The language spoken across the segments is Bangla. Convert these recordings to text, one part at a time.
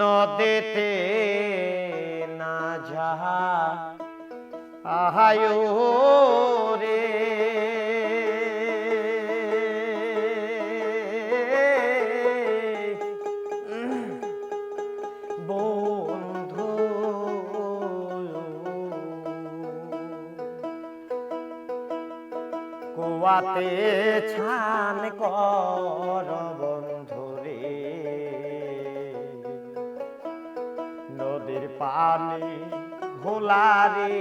নদীতে না যাহা আহায় রে। বন্ধু কুয়াতে ছান কর বন্ধুরে নদীর পানি ঘোলারে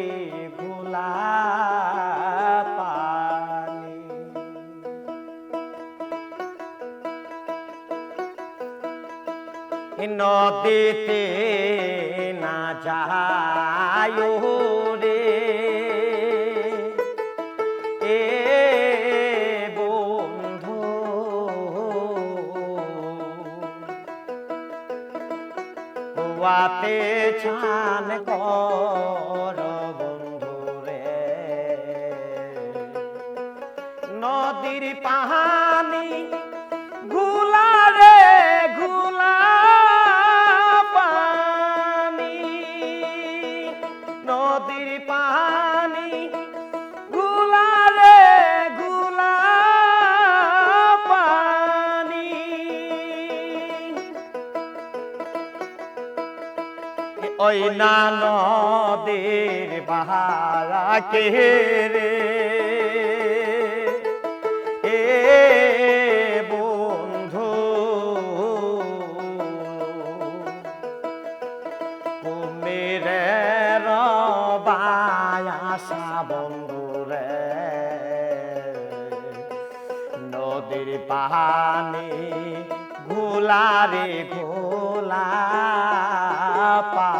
ভোলা পানি। নদীতে না যায় কুয়াতে ছান কর বন্ধু রে। নদীর পাহানি ওই না নদীর বাহারা কে রে? এ বন্ধু, কুমিরে রবায়াসা বন্ধু রে। নদীর ঘোলারে ঘোলা পানি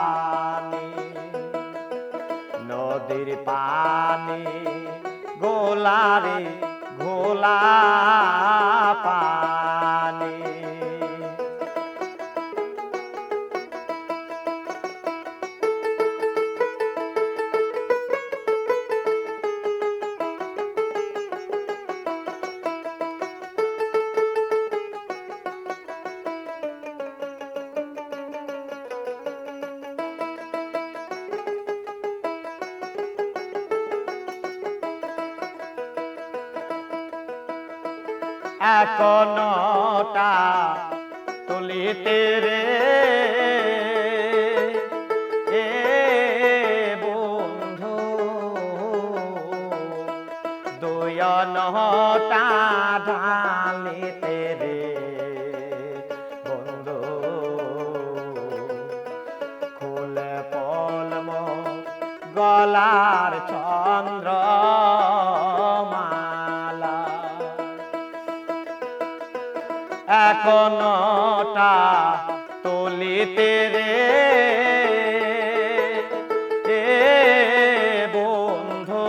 গোলারে ঘোলা এখনটা তুলিতে রে। এ বন্ধু দুয়নটা ঢালিতে রে। বন্ধু খুলে পলম গলার চন্দ্র এখনটা তুলিতে রে। বন্ধু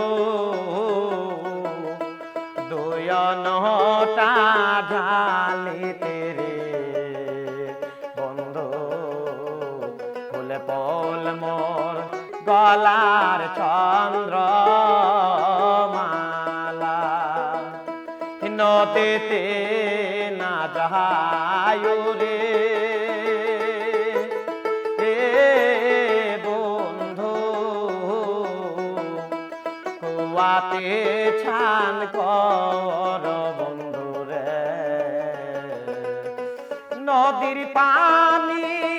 দুয়নটা ঢালিতে রে। বন্ধু, ফুলে পল মোর গলার চন্দ্র মালা নদীতে যাহায় রে কুয়াতে ছান কর বন্ধুরে। নদীর পানি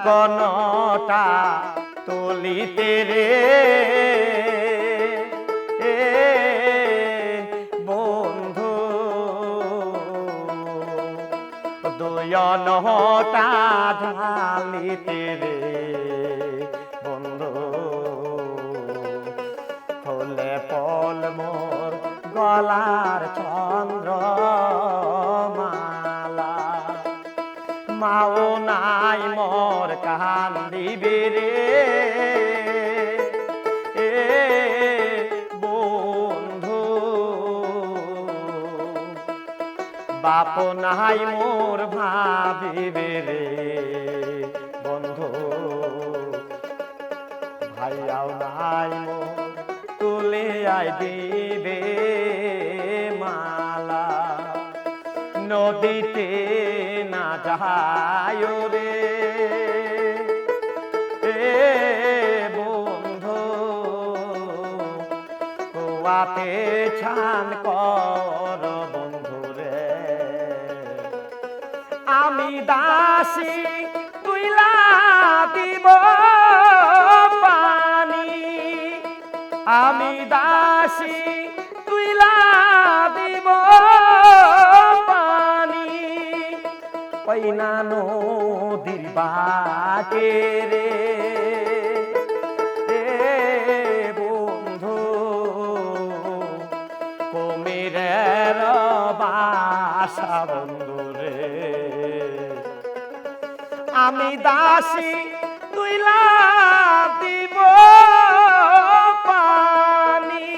এখনটা তুলিতে রে। বন্ধু দুয়নটা ঢালিতে রে। বন্ধু হলে পল মোর গলার চন্দ্র মালা মাও মোর কান্দিবে রে? এ বন্ধু, বাপ নাই মোর ভাবিবে রে। বন্ধু, ভাইয়াও নাই মোর তুলে আই দিবে মালা। নদীতে না যায় রে। কুয়াতে ছান কর বন্ধু রে আমি দাসী, তুইলা দিব পানি। আমি দাসী, তুইলা দিব পানি। ওই না নদীর বাটে রে। আমি দাসী তুইলা দিব পানি।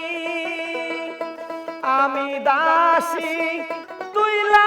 আমি দাসী তুইলা